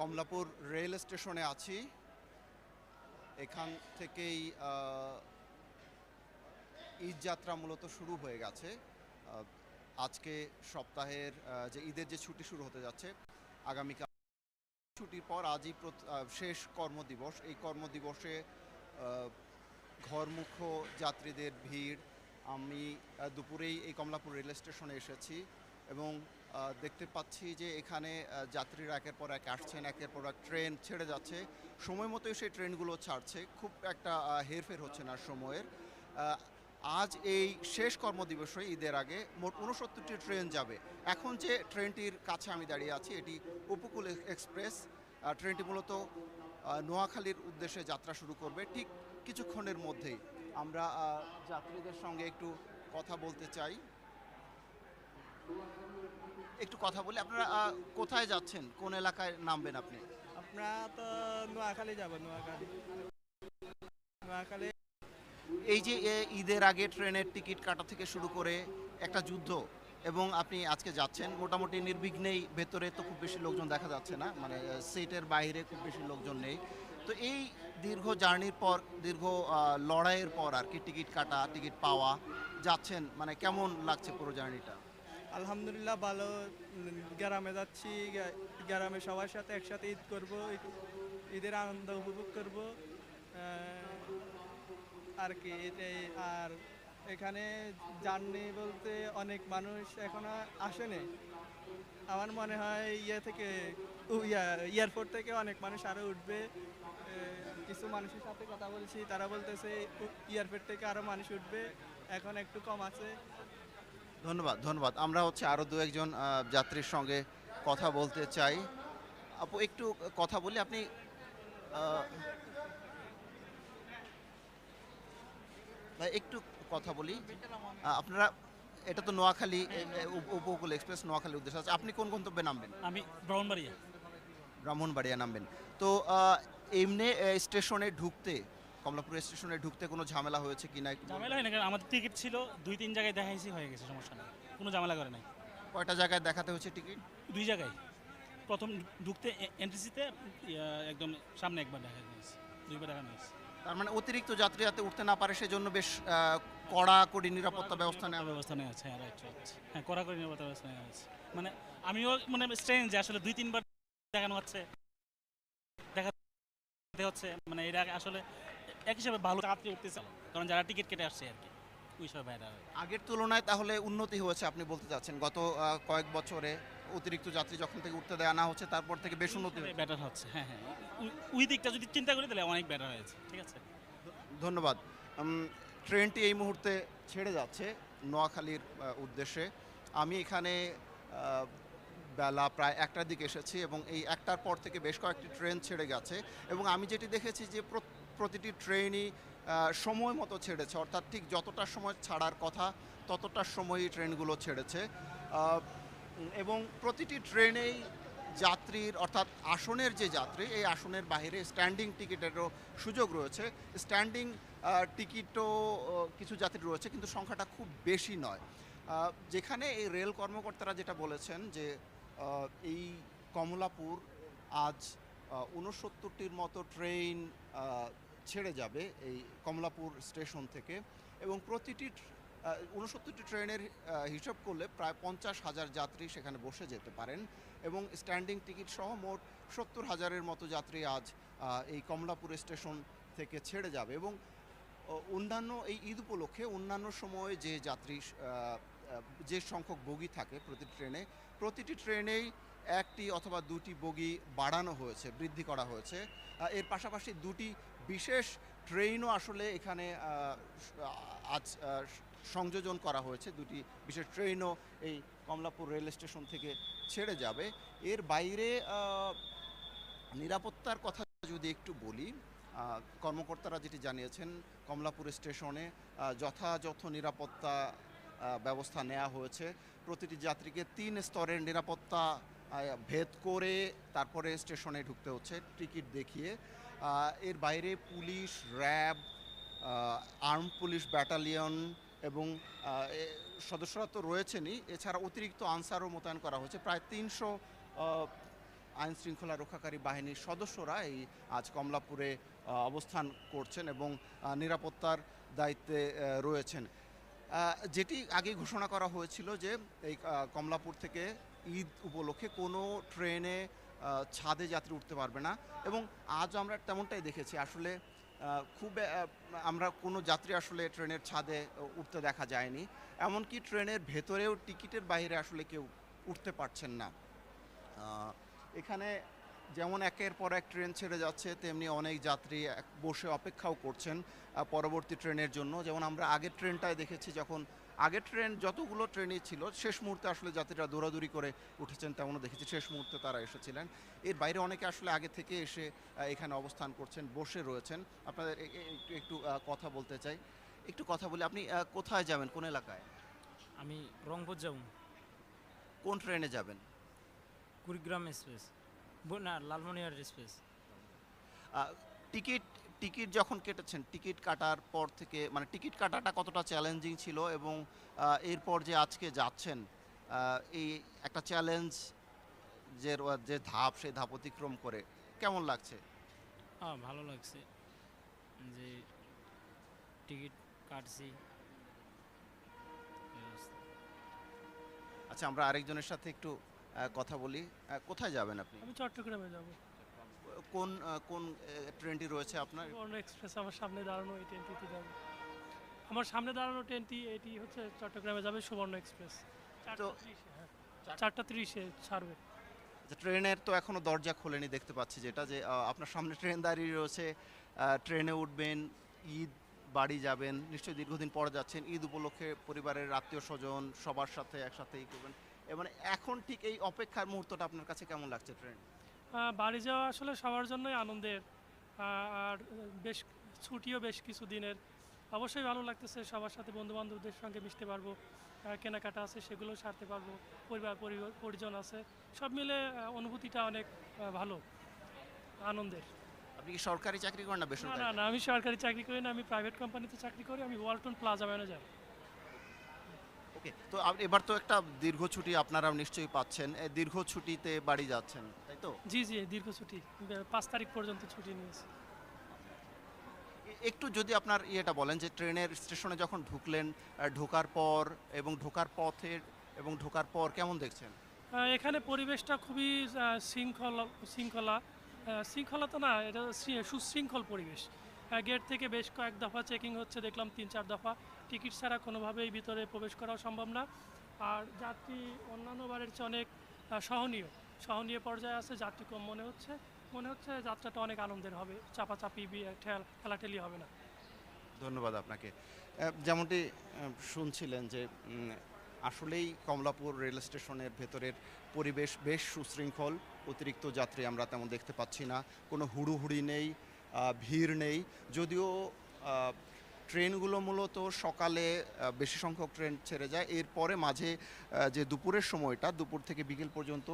Kamalapur rail স্টেশনে আছি। এখান থেকেই ঈদ যাত্রা মূলত শুরু হয়ে গেছে। আজকে সপ্তাহের যে ঈদের যে ছুটি শুরু হতে যাচ্ছে, আগামীকাল ছুটির পর আজই শেষ কর্মদিবস। এই কর্মদিবসে ঘরমুখ যাত্রীদের ভিড়। আমি দুপুরেই এই কমলাপুর রেল স্টেশনে এসেছি। এবং দেখতে পাচ্ছি যে এখানে যাত্রীরা একের পর এক আসছেন, একের পর এক ট্রেন ছেড়ে যাচ্ছে। সময় মতোই সেই ট্রেনগুলো ছাড়ছে। খুব একটা হেরফের হচ্ছে না সময়ের। আজ এই শেষ কর্মদিবসে, ঈদের আগে, মোট উনসত্তরটি ট্রেন যাবে। এখন যে ট্রেনটির কাছে আমি দাঁড়িয়ে আছি, এটি উপকূল এক্সপ্রেস। ট্রেনটি মূলত নোয়াখালীর উদ্দেশ্যে যাত্রা শুরু করবে ঠিক কিছুক্ষণের মধ্যেই। আমরা যাত্রীদের সঙ্গে একটু কথা বলতে চাই। একটু কথা বলি। আপনারা কোথায় যাচ্ছেন? কোন এলাকায় নামবেন আপনি? আমরা তো নোয়াখালী যাব নোয়াখালী। নোয়াখালী। এই যে ঈদের আগে ট্রেনের টিকিট কাটা থেকে শুরু করে একটা যুদ্ধ এবং আপনি আজকে যাচ্ছেন মোটামুটি নির্বিঘ্নেই ভেতরে তো খুব বেশি লোকজন দেখা যাচ্ছে না মানে সিটের বাইরে খুব বেশি লোকজন নেই। তো এই দীর্ঘ জার্নির পর দীর্ঘ লড়াইয়ের পর আর কি টিকিট কাটা টিকিট পাওয়া যাচ্ছেন মানে কেমন লাগছে পুরো জার্নিটা? আলহামদুলিল্লাহ ভালো, গ্রামে যাচ্ছি গ্রামে সবার সাথে একসাথে ঈদ করব ঈদের আনন্দ উপভোগ করব। আর কি, এটাই। আর এখানে জার্নি বলতে অনেক মানুষ এখনও আসেনি। আমার মনে হয় ইয়ে থেকে এয়ারপোর্ট থেকে অনেক মানুষ আরও উঠবে। কিছু মানুষের সাথে কথা বলছি, তারা বলতেছে এয়ারপোর্ট থেকে আরও মানুষ উঠবে। এখন একটু কম আছে। ধন্যবাদ ধন্যবাদ। আমরা হচ্ছে আরও দু একজন যাত্রীর সঙ্গে কথা বলতে চাই। আপু একটু কথা বলি আপনি ভাই, একটু কথা বলি। আপনারা এটা তো নোয়াখালী উপকূল এক্সপ্রেস নোয়াখালী উদ্দেশ্যে আছে। আপনি কোন গন্তব্যে নামবেন? আমি ব্রাহ্মণবাড়িয়া। ব্রাহ্মণবাড়িয়া নামবেন। তো এমনি স্টেশনে ঢুকতে কমলাপুর স্টেশনে ঢুকতে কোনো ঝামেলা হয়েছে কিনা একটু ঝামেলা হয় না কারণ আমাদের টিকিট ছিল দুই তিন জায়গায় দেখাইছি হয়ে গেছে সমস্যা নেই। কোনো ঝামেলা করে নাই। কয়টা জায়গায় দেখাতে হচ্ছে টিকিট দুই জায়গায়। প্রথম ঢুকতে এন্ট্রিসিতে একদম সামনে একবার দেখা গেছে দুইবার দেখা গেছে তার মানে অতিরিক্ত যাত্রী যাতে উঠতে না পারে সেজন্য বেশ কড়াকড়ি নিরাপত্তা ব্যবস্থা নেওয়া ব্যবস্থা নেওয়া আছে হ্যাঁ রাইট হ্যাঁ কড়া করে নিরাপত্তা ব্যবস্থা নেওয়া আছে। মানে আমিও মানে স্ট্রেঞ্জ যে আসলে দুই তিনবার দেখানো হচ্ছে। দেখাতে হচ্ছে মানে এটা আসলে এক হিসাবে ভালো যাত্রী উঠতেছে কারণ যারা টিকিট কেটে আসছে আর কি ওই সব ভাইরা আগের তুলনায় তাহলে উন্নতি হয়েছে আপনি বলতে চাচ্ছেন গত কয়েক বছরে অতিরিক্ত যাত্রী যখন থেকে উঠতে দেওয়া না হচ্ছে তারপর থেকে বেশ উন্নতি হয়েছে। বেটার হচ্ছে হ্যাঁ হ্যাঁ। ওই- দিকটা যদি চিন্তা করি তাহলে অনেক বেটার হয়েছে ঠিক আছে? ধন্যবাদ। ট্রেনটি এই মুহূর্তে ছেড়ে যাচ্ছে নোয়াখালীর উদ্দেশ্যে। আমি এখানে বেলা প্রায় একটার দিকে এসেছি এবং এই একটার পর থেকে বেশ কয়েকটি ট্রেন ছেড়ে গেছে। এবং আমি যেটি দেখেছি যে প্র- প্রতিটি ট্রেনই সময় মতো ছেড়েছে, অর্থাৎ ঠিক যতটা সময় ছাড়ার কথা, ততটা সময়ই ট্রেনগুলো ছেড়েছে। এবং প্রতিটি ট্রেনেই যাত্রীর, অর্থাৎ আসনের যে যাত্রী, এই আসনের বাইরে স্ট্যান্ডিং টিকিটেরও সুযোগ রয়েছে। স্ট্যান্ডিং টিকিটও কিছু যাত্রী রয়েছে, কিন্তু সংখ্যাটা খুব বেশি নয়। যেখানে এই রেল কর্মকর্তারা যেটা বলেছেন যে এই কমলাপুর আজ উনসত্তরটির মতো ট্রেন ছেড়ে যাবে এই কমলাপুর স্টেশন থেকে এবং প্রতিটি উনসত্তরটি ট্রেনের হিসাব করলে প্রায় পঞ্চাশ হাজার যাত্রী সেখানে বসে যেতে পারেন এবং স্ট্যান্ডিং টিকিট সহ মোট সত্তর হাজারের মতো যাত্রী আজ এই কমলাপুর স্টেশন থেকে ছেড়ে যাবে এবং অন্যান্য এই ঈদ উপলক্ষে অন্যান্য সময়ে যে যাত্রী যে সংখ্যক বগি থাকে প্রতি ট্রেনে, প্রতিটি ট্রেনেই একটি অথবা দুটি বগি বাড়ানো হয়েছে, বৃদ্ধি করা হয়েছে। এর পাশাপাশি দুটি বিশেষ ট্রেনও আসলে এখানে আজ সংযোজন করা হয়েছে। দুটি বিশেষ ট্রেনও এই কমলাপুর রেল স্টেশন থেকে ছেড়ে যাবে। এর বাইরে নিরাপত্তার কথা যদি একটু বলি কর্মকর্তারা যেটি জানিয়েছেন, কমলাপুর স্টেশনে যথাযথ নিরাপত্তা ব্যবস্থা নেওয়া হয়েছে। প্রতিটি যাত্রীকে তিন স্তরের নিরাপত্তা ভেদ করে তারপরে স্টেশনে ঢুকতে হচ্ছে, টিকিট দেখিয়ে। এর বাইরে police, RAB arm police battalion এবং সদস্যরা তো রয়েছেনই। এছাড়া অতিরিক্ত আনসারও মোতায়েন করা হয়েছে। প্রায় তিনশো আইন শৃঙ্খলা রক্ষাকারী বাহিনীর সদস্যরা এই আজ কমলাপুরে অবস্থান করছেন এবং নিরাপত্তার দায়িত্বে রয়েছেন। যেটি আগে ঘোষণা করা হয়েছিল যে এই কমলাপুর থেকে ঈদ উপলক্ষে কোনো ট্রেনে ছাদে যাত্রী উঠতে পারবে না এবং আজ আমরা তেমনটাই দেখেছি। আসলে খুব আমরা কোনো যাত্রী আসলে ট্রেনের ছাদে উঠতে দেখা যায়নি। এমনকি ট্রেনের ভেতরেও টিকিটের বাইরে আসলে কেউ উঠতে পারছেন না। এখানে যেমন একের পর এক ট্রেন ছেড়ে যাচ্ছে, তেমনি অনেক যাত্রী বসে অপেক্ষাও করছেন পরবর্তী ট্রেনের জন্য। যেমন আমরা আগের ট্রেনটায় দেখেছি যখন আগের ট্রেন যতগুলো ট্রেনই ছিল শেষ মুহূর্তে আসলে যাত্রীরা দৌড়াদৌড়ি করে উঠেছেন তেমনও দেখেছি। শেষ মুহূর্তে তারা এসেছিলেন। এর বাইরে অনেকে আসলে আগে থেকে এসে এখানে অবস্থান করছেন বসে রয়েছেন। আপনাদের একটু একটু কথা বলতে চাই। একটু কথা বলি আপনি কোথায় যাবেন? কোন এলাকায়? আমি রংপুর যাব। কোন ট্রেনে যাবেন? কুড়িগ্রাম এক্সপ্রেস। না লালমনিয়ার এক্সপ্রেস। টিকিট টিকিট যখন কেটেছেন টিকিট কাটার পর থেকে মানে টিকিট কাটাটা কতটা চ্যালেঞ্জিং ছিল এবং এরপর যে আজকে যাচ্ছেন এই একটা চ্যালেঞ্জ যে যে ধাপ সেই ধাপ অতিক্রম করে কেমন লাগছে? হ্যাঁ ভালো লাগছে যে টিকিট কাটছি। আচ্ছা আমরা আরেকজনের সাথে একটু কথা বলি। কোথায় যাবেন আপনি? আমি চট্টগ্রামে যাব। কোন কোন ট্রেনটি রয়েছে আপনার? সুবর্ণ এক্সপ্রেস আমার সামনে দাঁড়ানো এই ট্রেনটিতে যাবে। আমার সামনে দাঁড়ানো ট্রেনটি এটি হচ্ছে চট্টগ্রামে যাবে সুবর্ণ এক্সপ্রেস। তো- ত্রিশে হ্যাঁ। চারটা ত্রিশে ছাড়বে। আচ্ছা, ট্রেনের তো এখনও দরজা খোলেনি দেখতে পাচ্ছি যেটা যে আপনার সামনে ট্রেন দাঁড়িয়ে রয়েছে ট্রেনে উঠবেন ঈদ বাড়ি যাবেন নিশ্চয়ই দীর্ঘদিন পরে যাচ্ছেন ঈদ উপলক্ষে পরিবারের আত্মীয় স্বজন সবার সাথে একসাথে ই করবেন এ মানে এখন ঠিক এই অপেক্ষার মুহূর্তটা আপনার কাছে কেমন লাগছে ট্রেন? বাড়ি যাওয়া আসলে সবার জন্যই আনন্দের। আর বেশ ছুটিও বেশ কিছু দিনের। অবশ্যই ভালো লাগতেছে সবার সাথে বন্ধু বান্ধবদের সঙ্গে মিশতে পারব কেনাকাটা আছে সেগুলো সারতে পারব পরিবার পরিজন আছে সব মিলে অনুভূতিটা অনেক ভালো আনন্দের। আপনি কি সরকারি চাকরি করেন না না বেসরকারি? না না আমি সরকারি চাকরি করি না আমি প্রাইভেট কোম্পানিতে চাকরি করি আমি ওয়ালটন প্লাজা ম্যানেজার ওকে তো এবার তো একটা দীর্ঘ ছুটি আপনারা নিশ্চয়ই পাচ্ছেন। দীর্ঘ ছুটিতে বাড়ি যাচ্ছেন। তাই তো জি জি দীর্ঘ ছুটি। পাঁচ তারিখ পর্যন্ত ছুটি নিয়েছি একটু যদি আপনার ইয়েটা বলেন যে ট্রেনের স্টেশনে যখন ঢুকলেন ঢোকার পর এবং ঢোকার পথের এবং ঢোকার পর কেমন দেখছেন? এখানে পরিবেশটা খুবই শৃঙ্খলা শৃঙ্খলা। শৃঙ্খলা তো না এটা সুশৃঙ্খল পরিবেশ। গেট থেকে বেশ কয়েক দফা চেকিং হচ্ছে দেখলাম তিন চার দফা। টিকিট ছাড়া কোনোভাবেই ভিতরে প্রবেশ করাও সম্ভব না। আর যাত্রী অন্যান্য বারের চেয়ে অনেক সহনীয়। সহনীয় পর্যায়ে আছে, যাত্রী কম মনে হচ্ছে। মনে হচ্ছে যাত্রাটা অনেক আনন্দের হবে। চাপাচাপি ঠেলাঠেলি হবে না। ধন্যবাদ আপনাকে। যেমনটি শুনছিলেন যে আসলেই কমলাপুর রেল স্টেশনের ভেতরের পরিবেশ বেশ সুশৃঙ্খল। অতিরিক্ত যাত্রী আমরা তেমন দেখতে পাচ্ছি না। কোনো হুড়ুহুড়ি নেই ভিড় নেই। যদিও ট্রেনগুলো মূলত সকালে বেশি সংখ্যক ট্রেন ছেড়ে যায়। এরপরে মাঝে যে দুপুরের সময়টা, দুপুর থেকে বিকেল পর্যন্ত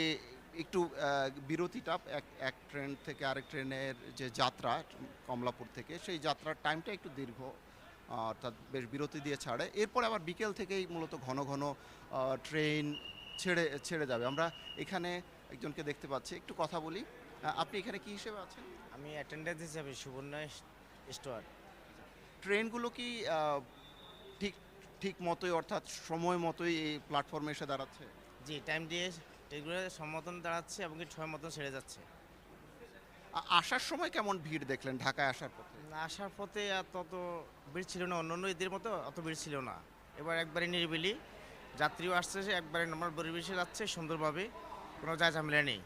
এ, একটু বিরতিটা এক এক ট্রেন থেকে আরেক ট্রেনের যে যাত্রা, কমলাপুর থেকে, সেই যাত্রার টাইমটা একটু দীর্ঘ অর্থাৎ বেশ বিরতি দিয়ে ছাড়ে। এরপরে আবার বিকেল থেকেই মূলত ঘন ঘন ট্রেন ছেড়ে ছেড়ে যাবে। আমরা এখানে একজনকে দেখতে পাচ্ছি। একটু কথা বলি। আপনি এখানে কি হিসেবে আছেন? আমি অ্যাটেন্ডেন্স হিসাবে সুবর্ণ স্টোর ট্রেনগুলো কি ঠিক ঠিক মতোই অর্থাৎ সময় মতোই এই প্ল্যাটফর্মে এসে দাঁড়াচ্ছে? জি টাইম দিয়ে ট্রেনগুলো সম্মতন দাঁড়াচ্ছে এবং কি সময় মতন ছেড়ে যাচ্ছে। আসার সময় কেমন ভিড় দেখলেন ঢাকায় আসার পথে? আসার পথে তত ভিড় ছিল না অন্যান্য ঈদের মতো অত ভিড় ছিল না। এবার একবারে নিরিবিলি যাত্রীও আসছে একবারে নর্মাল পরিবেশে যাচ্ছে সুন্দরভাবে কোনো যা ঝামেলা নেই।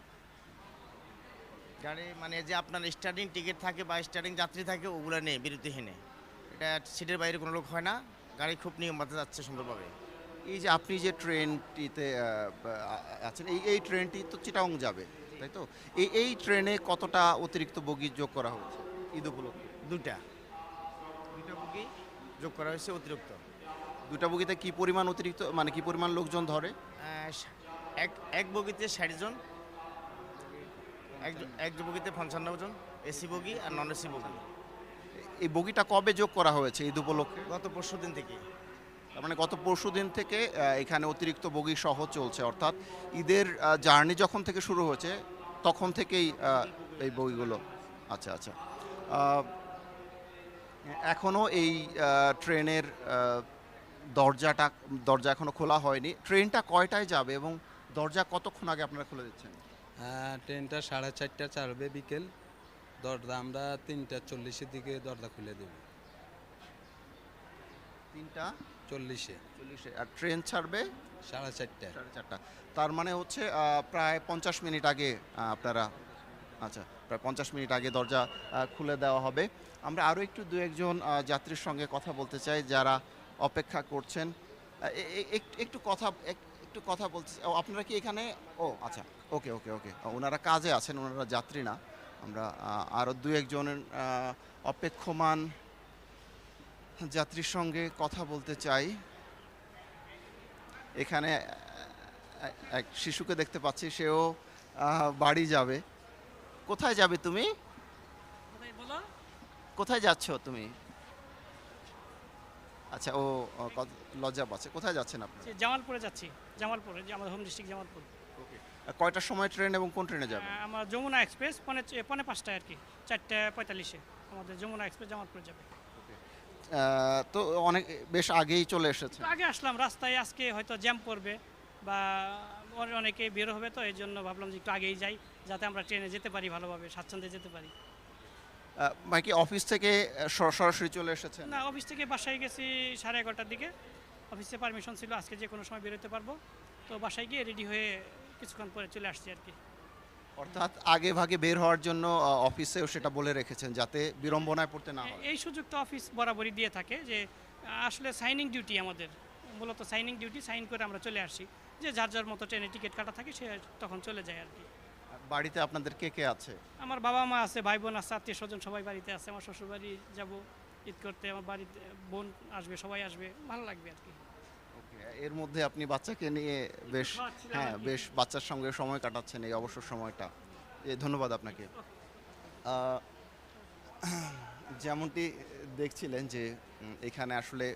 গাড়ি মানে যে আপনার স্টার্টিং টিকিট থাকে বা স্টার্টিং যাত্রী থাকে ওগুলো নেই বিরতিহীনে। সিটের বাইরে কোনো লোক হয় না গাড়ি খুব নিয়ম মতো যাচ্ছে সুন্দরভাবে। এই যে আপনি যে ট্রেনটিতে আছেন এই এই ট্রেনটি তো চিটাং যাবে তাই তো? এই এই ট্রেনে কতটা অতিরিক্ত বগি যোগ করা হয়েছে ঈদ উপলক্ষে? দুটা দুটা বুকি যোগ করা হয়েছে অতিরিক্ত। দুটা বগিতে কি পরিমাণ অতিরিক্ত মানে কি পরিমাণ লোকজন ধরে? এক এক বগিতে ষাট জন এক এক বগিতে পঞ্চান্ন জন এসি বগি আর নন এসি বগি। এই বগিটা কবে যোগ করা হয়েছে ঈদ উপলক্ষে? গত পরশু দিন থেকে। তার মানে গত পরশু দিন থেকে এখানে অতিরিক্ত বগি সহ চলছে অর্থাৎ ঈদের জার্নি যখন থেকে শুরু হয়েছে তখন থেকেই এই বগিগুলো। আচ্ছা আচ্ছা। আহ, এখনও এই ট্রেনের দরজাটা দরজা এখনও খোলা হয়নি। ট্রেনটা কয়টায় যাবে এবং দরজা কতক্ষণ আগে আপনারা খুলে দিচ্ছেন? হ্যাঁ ট্রেনটা সাড়ে চারটা ছাড়বে বিকেল। দরজা আমরা তিনটা চল্লিশের দিকে দরজা খুলে দেব। তিনটা? চল্লিশে। চল্লিশে। আর ট্রেন ছাড়বে? সাড়ে চারটায় সাড়ে চারটা। তার মানে হচ্ছে প্রায় পঞ্চাশ মিনিট আগে আপনারা আচ্ছা প্রায় পঞ্চাশ মিনিট আগে দরজা খুলে দেওয়া হবে। আমরা আরও একটু দু একজন যাত্রীর সঙ্গে কথা বলতে চাই যারা অপেক্ষা করছেন। একটু- কথা একটু কথা বলতে আপনারা কি এখানে? ও আচ্ছা ওকে ওকে ওকে। ওনারা কাজে আছেন ওনারা যাত্রী না। আমরা আরও দু একজনের অপেক্ষমান যাত্রীর সঙ্গে কথা বলতে চাই। এখানে এক শিশুকে দেখতে পাচ্ছি সেও বাড়ি যাবে। কোথায় যাবে তুমি? কোথায় যাচ্ছ তুমি? আচ্ছা ও ও, লজ্জা পাচ্ছে। কোথায় যাচ্ছেন আপনি? জামালপুরে যাচ্ছি। জামালপুরে আমাদের হোম ডিস্ট্রিক্ট জামালপুর। কয়টার সময় ট্রেন এবং কোন ট্রেনে যাবে আমার যমুনা এক্সপ্রেস পনে পনে পাঁচটায় আর কি। চারটে পঁয়তাল্লিশে আমাদের যমুনা এক্সপ্রেস জামালপুরে যাবে। তো অনেক বেশ আগেই চলে এসেছে। আগে আসলাম রাস্তায় আজকে হয়তো জ্যাম পড়বে বা অনে- অনেকে বের হবে তো এই জন্য ভাবলাম যে একটু আগেই যাই যাতে আমরা ট্রেনে যেতে পারি ভালোভাবে স্বাচ্ছন্দ্যে যেতে পারি। বাকি অফিস থেকে সরাসরি চলে এসেছে না অফিস থেকে বাসায় গেছি সাড়ে এগারোটার দিকে। অফিসে পারমিশন ছিল আজকে যে কোনো সময় বেরোতে পারব। তো বাসায় গিয়ে রেডি হয়ে কিছুক্ষণ পরে চলে আসছি আর কি। অর্থাৎ আগে ভাগে বের হওয়ার জন্য অফিসেও সেটা বলে রেখেছেন যাতে বিড়ম্বনায় পড়তে না হয়। এই সুযোগটা অফিস বরাবরই দিয়ে থাকে যে আসলে সাইনিং ডিউটি আমাদের। মূলত সাইনিং ডিউটি সাইন করে আমরা চলে আসি। যে যার যার মতো ট্রেনে টিকিট কাটা থাকে সে তখন চলে যায় আর কি। বাড়িতে আপনাদের কে কে আছে? আমার বাবা মা আছে ভাই বোন আছে আত্মীয় স্বজন সবাই বাড়িতে আছে আমার শ্বশুর বাড়ি যাব। ঈদ করতে আমার বাড়িতে বোন আসবে সবাই আসবে ভালো লাগবে আর কি ওকে, এর মধ্যে আপনি বাচ্চাকে নিয়ে বেশ হ্যাঁ বেশ বাচ্চার সঙ্গে সময় কাটাচ্ছেন এই অবসর সময়টা। এ, ধন্যবাদ আপনাকে। যেমনটি দেখছিলেন যে এখানে আসলে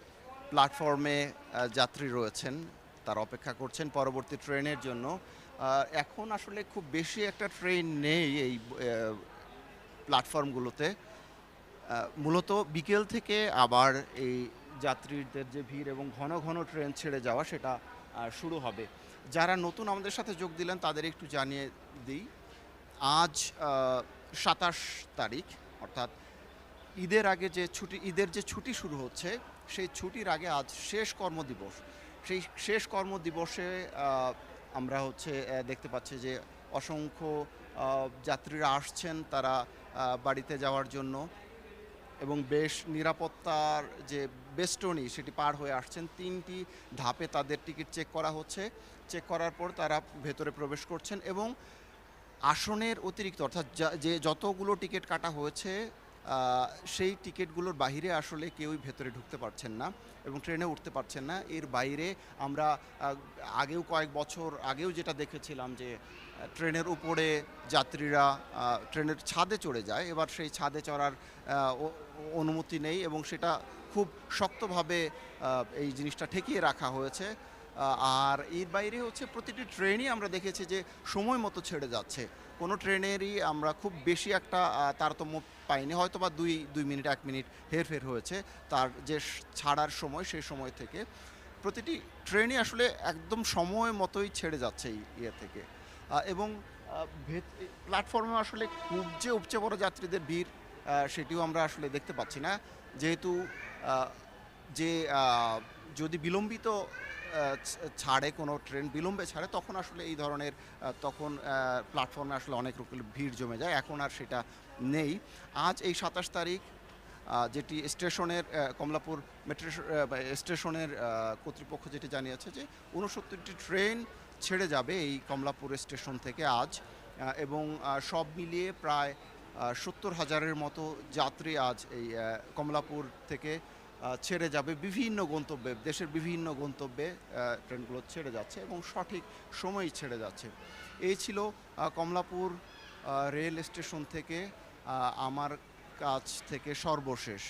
প্ল্যাটফর্মে যাত্রী রয়েছেন তারা অপেক্ষা করছেন পরবর্তী ট্রেনের জন্য। এখন আসলে খুব বেশি একটা ট্রেন নেই এই প্ল্যাটফর্মগুলোতে। মূলত বিকেল থেকে আবার এই যাত্রীদের যে ভিড় এবং ঘন ঘন ট্রেন ছেড়ে যাওয়া সেটা শুরু হবে। যারা নতুন আমাদের সাথে যোগ দিলেন, তাদের একটু জানিয়ে দিই। আজ সাতাশ তারিখ, অর্থাৎ ঈদের আগে যে ছুটি, ঈদের যে ছুটি শুরু হচ্ছে, সেই ছুটির আগে আজ শেষ কর্মদিবস। সেই শেষ কর্মদিবসে আমরা হচ্ছে দেখতে পাচ্ছি যে অসংখ্য যাত্রীরা আসছেন তারা বাড়িতে যাওয়ার জন্য। এবং বেশ নিরাপত্তার যে বেষ্টনী সেটি পার হয়ে আসছেন, তিনটি ধাপে তাদের টিকিট চেক করা হচ্ছে। চেক করার পর তারা ভেতরে প্রবেশ করছেন এবং আসনের অতিরিক্ত অর্থাৎ যা- যতগুলো টিকিট কাটা হয়েছে সেই টিকিটগুলোর বাইরে আসলে কেউই ভেতরে ঢুকতে পারছেন না এবং ট্রেনে উঠতে পারছেন না। এর বাইরে আমরা আগেও কয়েক বছর আগেও যেটা দেখেছিলাম যে ট্রেনের উপরে যাত্রীরা ট্রেনের ছাদে চড়ে যায়। এবার সেই ছাদে চড়ার অনুমতি নেই এবং সেটা খুব শক্তভাবে এই জিনিসটা ঠেকিয়ে রাখা হয়েছে। আর এর বাইরে হচ্ছে প্রতিটি ট্রেনই আমরা দেখেছি যে সময় মতো ছেড়ে যাচ্ছে। কোনো ট্রেনেরই আমরা খুব বেশি একটা তারতম্য পাইনি। হয়তো বা দুই দুই মিনিট, এক মিনিট হেরফের হয়েছে তার যে ছাড়ার সময় সেই সময় থেকে। প্রতিটি ট্রেনই আসলে একদম সময় মতোই ছেড়ে যাচ্ছে এই ইয়ে থেকে। এবং প্ল্যাটফর্মে আসলে খুব যে উপচে বড় যাত্রীদের ভিড় সেটিও আমরা আসলে দেখতে পাচ্ছি না। যেহেতু যে যদি বিলম্বিত ছাড়ে কোনো ট্রেন, বিলম্বে ছাড়ে, তখন আসলে এই ধরনের তখন প্ল্যাটফর্মে আসলে অনেক রকমের ভিড় জমে যায়। এখন আর সেটা নেই। আজ এই সাতাশ তারিখ যেটি স্টেশনের কমলাপুর মেট্রো স্টেশনের কর্তৃপক্ষ যেটি জানিয়েছে যে উনসত্তরটি ট্রেন ছেড়ে যাবে এই কমলাপুর স্টেশন থেকে আজ এবং সব মিলিয়ে প্রায় সত্তর হাজারের মতো যাত্রী আজ এই কমলাপুর থেকে ছেড়ে যাবে বিভিন্ন গন্তব্যে, দেশের বিভিন্ন গন্তব্যে ট্রেনগুলো ছেড়ে যাচ্ছে এবং সঠিক সময় ছেড়ে যাচ্ছে। এই ছিল কমলাপুর রেল স্টেশন থেকে আমার কাছ থেকে সর্বশেষ।